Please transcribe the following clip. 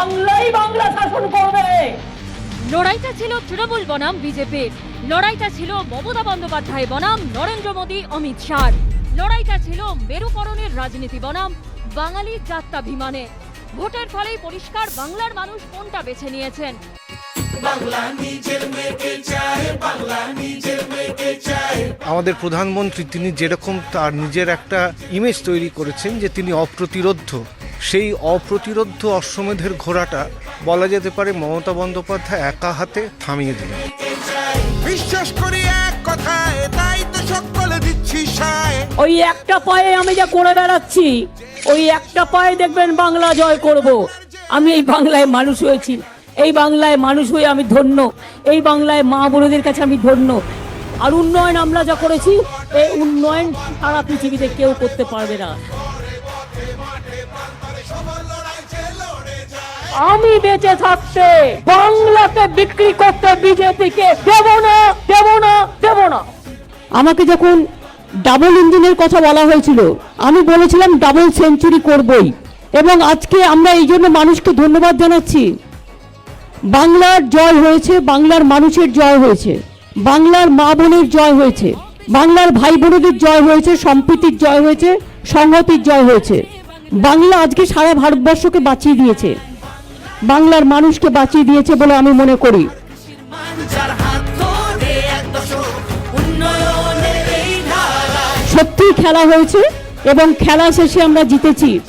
বাংলাই বাংলা শাসন করবে। লড়াইটা ছিল তৃণমূল বনাম বিজেপির। লড়াইটা ছিল মমতা বন্দ্যোপাধ্যায় বনাম নরেন্দ্র মোদী অমিত শাহ লড়াইটা ছিল মেরুকরণের রাজনীতি বনাম বাঙালি জাত্যাভিমানে। ভোটের ফলেই পরিষ্কার বাংলার মানুষ কোনটা বেছে নিয়েছেন? আমাদের প্রধানমন্ত্রী তিনি যেরকম তার নিজের একটা ইমেজ তৈরি করেছেন যে তিনি অপ্রতিরোধ্য। সেই অপ্রতিরোধ্য অশ্বমেধের ঘোড়াটা বলা যেতে পারে মমতা বন্দ্যোপাধ্যায় একা হাতে থামিয়ে দিলেন। বিশ্বাস করি এক কথায় তাই তো সকলে দিচ্ছি ওই একটা পায়ে আমি যা করে বেড়াচ্ছি ওই একটা পায়ে দেখবেন বাংলা জয় করব। আমি এই বাংলায় মানুষ হয়েছি এই বাংলায় মানুষ হয়ে আমি ধন্য এই বাংলায় মা বোনেদের কাছে আমি ধন্য। আর উন্নয়ন আমরা যা করেছি এই উন্নয়ন সারা পৃথিবীতে কেউ করতে পারবে না। আমি বেঁচে থাকতে বাংলাকে বিক্রি করতে বিজেপিকে দেব না দেব না দেব না। আমাকে যখন ডাবল ইঞ্জিনের কথা বলা হয়েছিল, আমি বলেছিলাম ডাবল সেঞ্চুরি করবই। এবং আজকে আমরা এই জন্য মানুষকে ধন্যবাদ জানাচ্ছি। বাংলার জয় হয়েছে, বাংলার মানুষের জয় হয়েছে, বাংলার মা বোনের জয় হয়েছে, বাংলার ভাই বোনদের জয় হয়েছে, সম্প্রীতির জয় হয়েছে, সংহতির জয় হয়েছে। বাংলা আজকে সারা ভারতবর্ষকে বাঁচিয়ে দিয়েছে। বাংলার মানুষকে বাঁচিয়ে দিয়েছে বলে আমি মনে করি। সত্যি খেলা হয়েছে এবং খেলা শেষে আমরা জিতেছি।